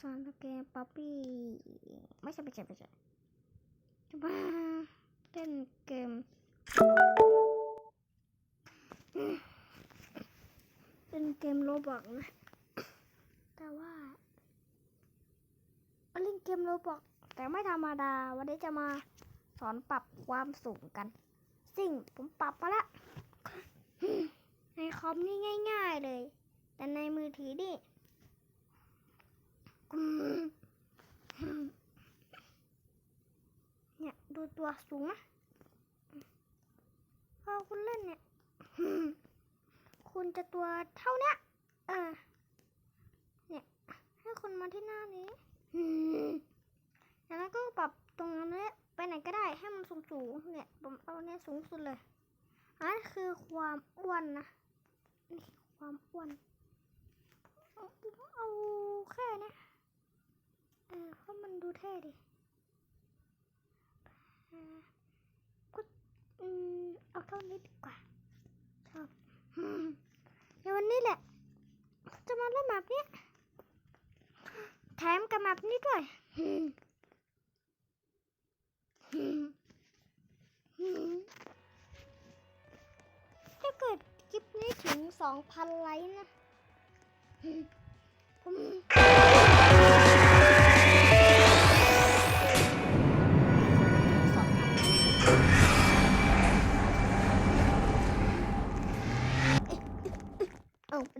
สอนเกมป๊อปปี้ไม่ใช่ไม่ใช่ไม่ใช่จะมาเล่นเกมเล่นเกมโรบอกนะ แต่ว่าเล่นเกมโรบอก แต่ไม่ธรรมดา วันนี้จะมาสอนปรับความสูงกัน สิ่งผมปรับมาแล้วในคอมนี่ง่าย ๆเลย แต่ในมือถือนี่ เนี่ยดูตัวสูงนะพอคุณเล่นเนี่ย คุณจะตัวเท่าเนี้ยเออเนี่ยให้คุณมาที่หน้านี้แล้วก็ปรับตรงนั้นเนี่ยไปไหนก็ได้ให้มันสูงๆเนี่ยผมเอาเนี่ยสูงสุดเลยอันนั้คือความอ้วนนะนี่ความอ้วนเอาแค่เนี้ย ออเพราะมันดูเท่ดิออก็อืมเอาเท่านี้ดีกว่าชอบอืมในวันนี้แหละ จะมาเล่นแบบเนี้ยแถมกับแบบนี้ด้วยถ้าเกิดคลิปนี้ถึง2,000ไลค์นะผม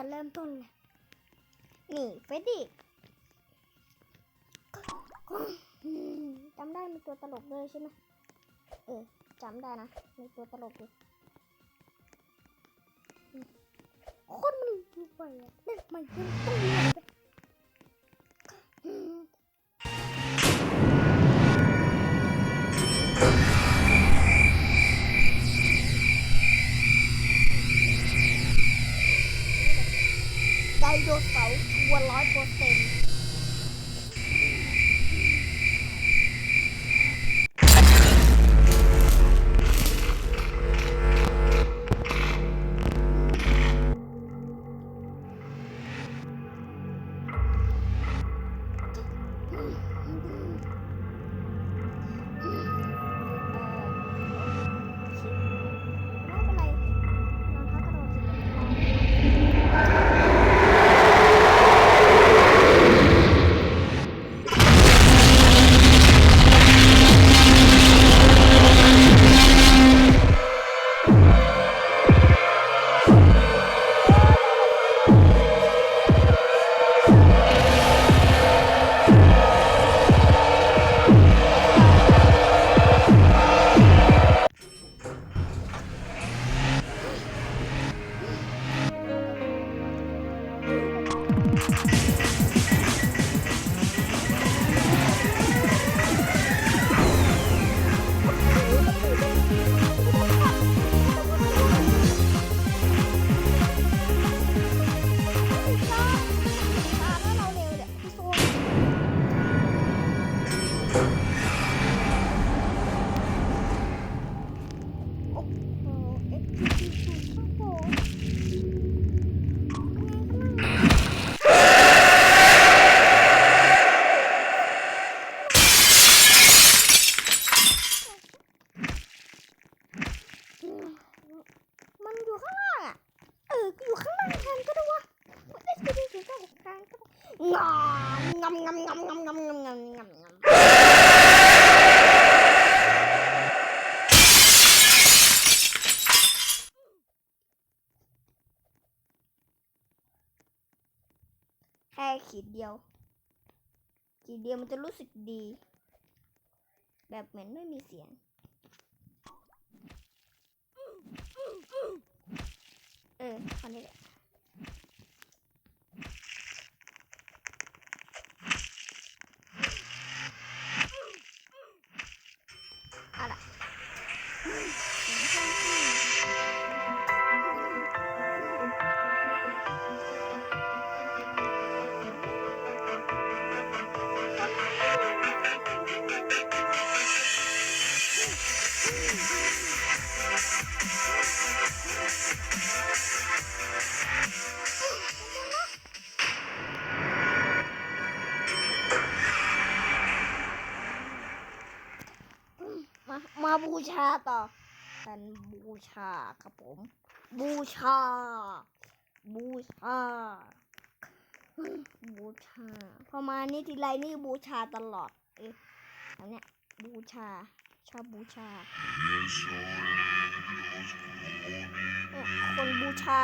แต่เริ่มต้นนี่เฟดดี้จำได้มีตัวตลกเลยใช่ไหมเออจำได้นะมีตัวตลกเลยคนมันดูไปอะเล่นม่ยังต้องเรีย งำงำงงงงงงงแค่ขีดเดียว ขีดเดียวมันจะรู้สึกดี แบบเหมือนไม่มีเสียงเออคนนี้แหละ เสี ชาต่อกันบูชาครับผม บูชา บูชา บูชาพอมานี่ทีไรนี่บูชาตลอด เอ๊ะอันเนี้ยบูชา ชอบบูชา คนบูชา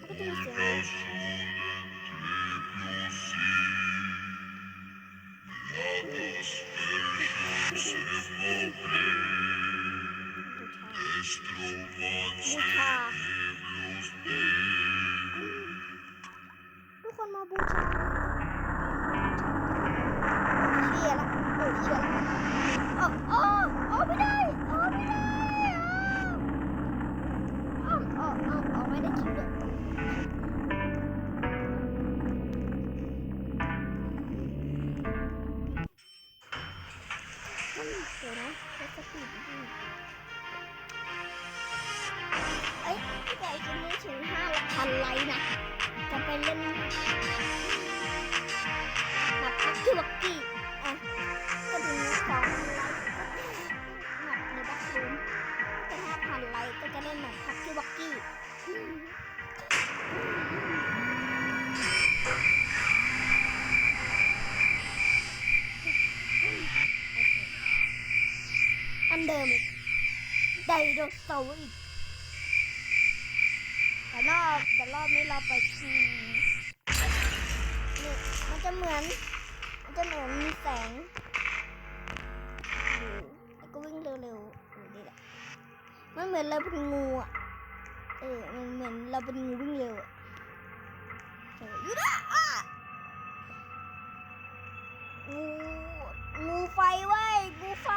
ก็จะมีเสียง บูช พี่ไก่ถึงห้าพันไลค์นะ จะไปเล่นแบบพักที่วักกี้อะก็ถึงสองพันไลค์แบบในบัครูมจะห้าพันไลค์ก็จะเล่นแบบพักที่วักกี้อันเดิมไดโนเสาร์อีก รอบแต่รอบนี้เราไปทีมันจะเหมือน มันจะเหมือนมีแสงอยู่แล้วก็วิ่งเร็วๆอยู่นี่แหละมันเหมือนเราเป็นงูอะเออมันเหมือนเราเป็นงูวิ่งเร็วอะอยู่นะอะงูงูไฟเว้งูไฟ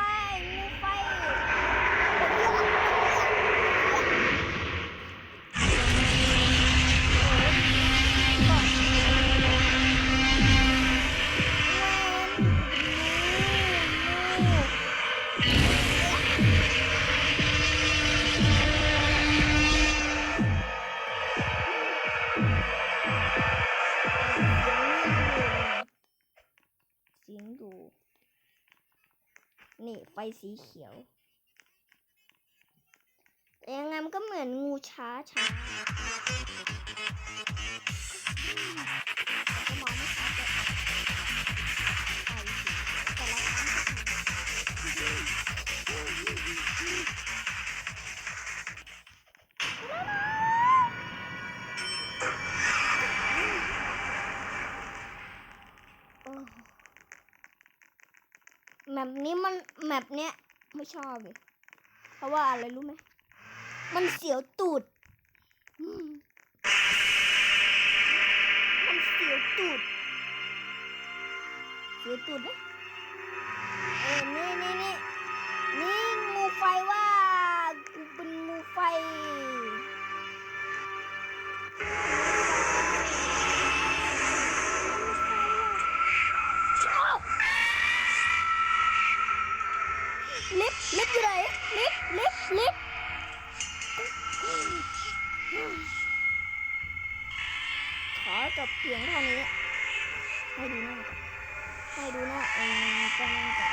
ไปสีเขียว แต่ยังไงมันก็เหมือนงูช้าช้า แมปเนี้ยไม่ชอบเลยเพราะว่าอะไรรู้ไหม มันเสียวตูด มันเสียวตูด เสียวตูดไหมเออนี่นี่นี่นี่งูไฟว่ากูเป็นงูไฟลิฟ จบเพียงเท่านี้ ให้ดูหน้าก่อนให้ดูหน้าเองก่อนก่อน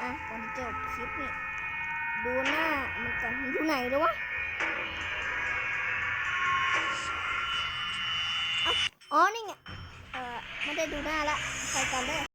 อะก่อนจบคลิปนี่ดูหน้ามันก่อนดูไหนแล้ววะอะอ๋อนี่ไงเออไม่ได้ดูหน้าละไปกันเลย